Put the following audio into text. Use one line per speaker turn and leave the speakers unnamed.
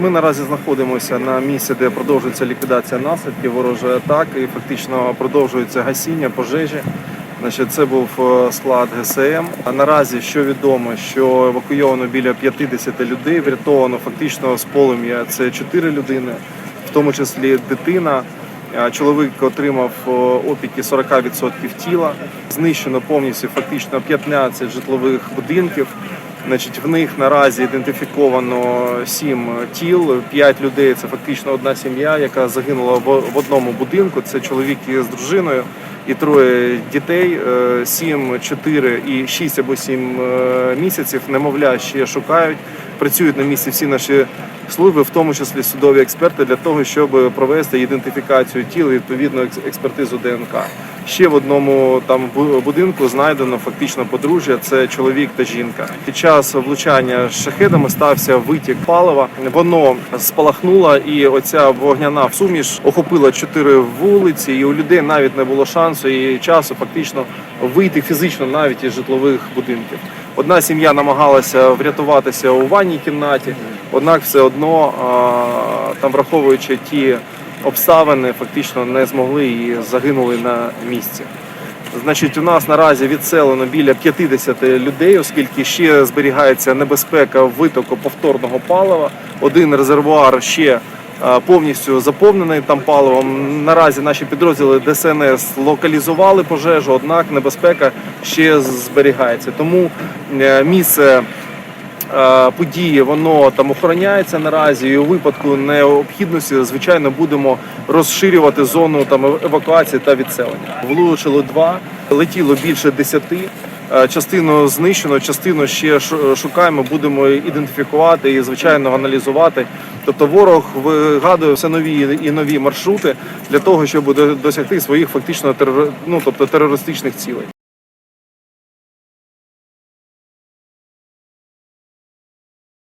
Ми наразі знаходимося на місці, де продовжується ліквідація наслідків ворожої атаки і фактично продовжується гасіння пожежі. Значить, це був е, склад ГСМ. А наразі що відомо, що евакуйовано біля 50 людей, врятовано фактично з полум'я це 4 людини, в тому числі дитина. Чоловік отримав е, опіки 40% тіла. Знищено повністю фактично 15 житлових будинків. Значить, в них наразі ідентифіковано сім тіл, п'ять людей. Це фактично одна сім'я, яка загинула в одному будинку. Це чоловік із дружиною і троє дітей. Е, Сім, чотири і шість або сім е, місяців. Немовля ще шукають. Працюють на місці всі наші служби, в тому числі судові експерти, для того, щоб провести ідентифікацію тіл і відповідну експертизу ДНК. Ще в одному там будинку знайдено фактично подружжя. Це чоловік та жінка. Під час влучання шахедами стався витік палива. Воно спалахнуло, і оця вогняна суміш охопила чотири вулиці. І у людей навіть не було шансу і часу фактично вийти фізично навіть із житлових будинків. Одна сім'я намагалася врятуватися у ванній кімнаті, однак все одно там, враховуючи ті обставини, фактично не змогли і загинули на місці. Значить, у нас наразі відселено біля 50 людей, оскільки ще зберігається небезпека витоку повторного палива. Один резервуар ще е, повністю заповнений там паливом. Наразі наші підрозділи ДСНС локалізували пожежу, однак небезпека ще зберігається. Тому е, місце події воно там охороняється наразі. І у випадку необхідності, звичайно, будемо розширювати зону там евакуації та відселення. Влучило два, летіло більше десяти. Е, Частину знищено, частину ще шукаємо, будемо ідентифікувати і звичайно аналізувати. Тобто ворог вигадує все нові і нові маршрути для того, щоб досягти своїх фактично ну, тобто терористичних цілей.